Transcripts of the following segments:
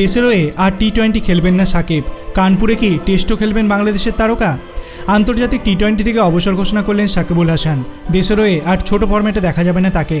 দেশের হয়ে আর T twenty খেলবেন না সাকিব। কানপুরে কি টেস্টও খেলবেন বাংলাদেশের তারকা? আন্তর্জাতিক টি টোয়েন্টি থেকে অবসর ঘোষণা করলেন সাকিবুল হাসান। দেশের হয়ে আর ছোট ফর্ম্যাটে দেখা যাবে না তাকে।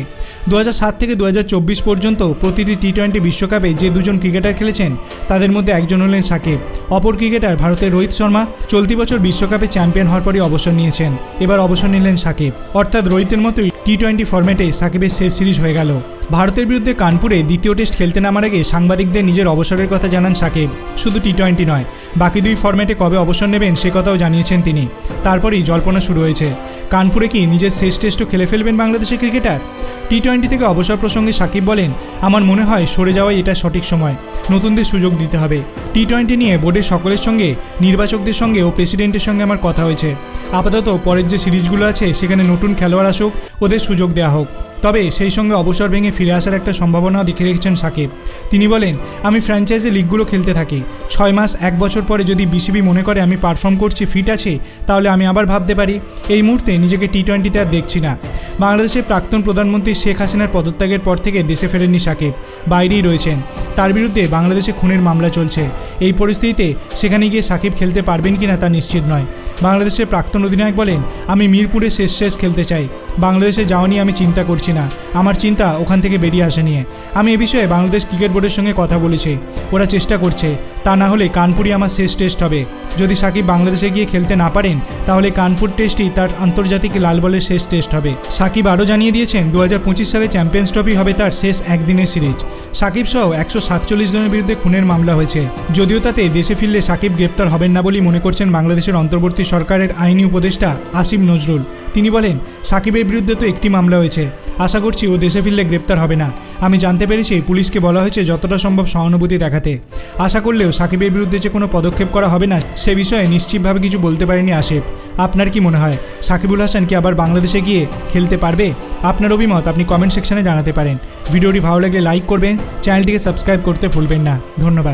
দু থেকে দু হাজার চব্বিশ পর্যন্ত প্রতিটি টি টোয়েন্টি বিশ্বকাপে যে দুজন ক্রিকেটার খেলেছেন, তাদের মধ্যে একজন হলেন সাকিব। অপর ক্রিকেটার ভারতের রোহিত শর্মা চলতি বছর বিশ্বকাপে চ্যাম্পিয়ন হওয়ার পরই অবসর নিয়েছেন। এবার অবসর নিলেন সাকিব। অর্থাৎ রোহিতের মতোই টি টোয়েন্টি ফরম্যাটে সাকিবের শেষ সিরিজ হয়ে গেল। ভারতের বিরুদ্ধে কানপুরে দ্বিতীয় টেস্ট খেলতে নামার আগে সাংবাদিকদের নিজের অবসরের কথা জানান সাকিব। শুধু টি টোয়েন্টি নয়, বাকি দুই ফরম্যাটে কবে অবসর নেবেন সে কথাও জানিয়েছেন তিনি। তারপরেই জল্পনা শুরু হয়েছে। কানপুরে কি নিজের শেষ টেস্টও খেলে ফেলবেন বাংলাদেশের ক্রিকেটার? টি টোয়েন্টি থেকে অবসর প্রসঙ্গে সাকিব বলেন, আমার মনে হয় সরে যাওয়াই এটা সঠিক সময়। নতুনদের সুযোগ দিতে হবে। টি টোয়েন্টি নিয়ে বোর্ডের সকলের সঙ্গে, নির্বাচকদের সঙ্গে ও প্রেসিডেন্টের সঙ্গে আমার কথা হয়েছে। আপাতত পরের যে সিরিজগুলো আছে, সেখানে নতুন খেলোয়াড় আসুক, ওদের সুযোগ দেওয়া হোক। তবে সেই সঙ্গে অবসর ভেঙে ফিরে আসার একটা সম্ভাবনাও দেখে রেখেছেন সাকিব। তিনি বলেন, আমি ফ্র্যাঞ্চাইজি লিগগুলো খেলতে থাকি। ছয় মাস, এক বছর পরে যদি বিসিবি মনে করে আমি পারফর্ম করছি ফিট আছে, তাহলে আমি আবার ভাবতে পারি। এই মুহূর্তে নিজেকে টি টোয়েন্টিতে আর দেখছি না। বাংলাদেশের প্রাক্তন প্রধানমন্ত্রী শেখ হাসিনার পদত্যাগের পর থেকে দেশে ফেরেননি সাকিব। বাইরেই রয়েছেন। তার বিরুদ্ধে বাংলাদেশে খুনের মামলা চলছে। এই পরিস্থিতিতে সেখানে গিয়ে সাকিব খেলতে পারবেন কিনা তা নিশ্চিত নয়। বাংলাদেশের প্রাক্তন অধিনায়ক বলেন, আমি মিরপুরে শেষ শেষ খেলতে চাই। বাংলাদেশে যাওয়া নিয়ে আমি চিন্তা করছি না। আমার চিন্তা ওখান থেকে বেরিয়ে আসা নিয়ে। আমি এ বিষয়ে বাংলাদেশ ক্রিকেট বোর্ডের সঙ্গে কথা বলেছি। ওরা চেষ্টা করছে। তা না হলে কানপুরি আমার শেষ টেস্ট হবে। যদি সাকিব বাংলাদেশে গিয়ে খেলতে না পারেন, তাহলে কানপুর টেস্টই তার আন্তর্জাতিক লাল বলের শেষ টেস্ট হবে। সাকিব আরও জানিয়ে দিয়েছেন দু হাজার পঁচিশ সালে চ্যাম্পিয়ন্স ট্রফি হবে তার শেষ একদিনের সিরিজ। সাকিব সহ একশো সাতচল্লিশ জনের বিরুদ্ধে খুনের মামলা হয়েছে। যদিও তাতে দেশে ফিরলে সাকিব গ্রেপ্তার হবেন না বলেই মনে করছেন বাংলাদেশের অন্তর্বর্তী সরকারের আইনি উপদেষ্টা আসিম নজরুল। তিনি বলেন, সাকিবের বিরুদ্ধে তো একটি মামলা হয়েছে। আশা করছি ও দেশে ফিরলে গ্রেপ্তার হবে না। আমি জানতে পেরেছি, পুলিশকে বলা হয়েছে যতটা সম্ভব সহানুভূতি দেখাতে। আশা করলেও সাকিবের বিরুদ্ধে যে কোনো পদক্ষেপ করা হবে না, সে বিষয়ে নিশ্চিতভাবে কিছু বলতে পারেনি আসিফ। আপনার কি মনে হয়, সাকিবুল হাসান কি আবার বাংলাদেশে গিয়ে খেলতে পারবে? আপনার অভিমত আপনি কমেন্ট সেকশনে জানাতে পারেন। ভিডিওটি ভালো লাগলে লাইক করবেন চ্যানেলটিকে সাবস্ক্রাইব করতে ভুলবেন না। ধন্যবাদ।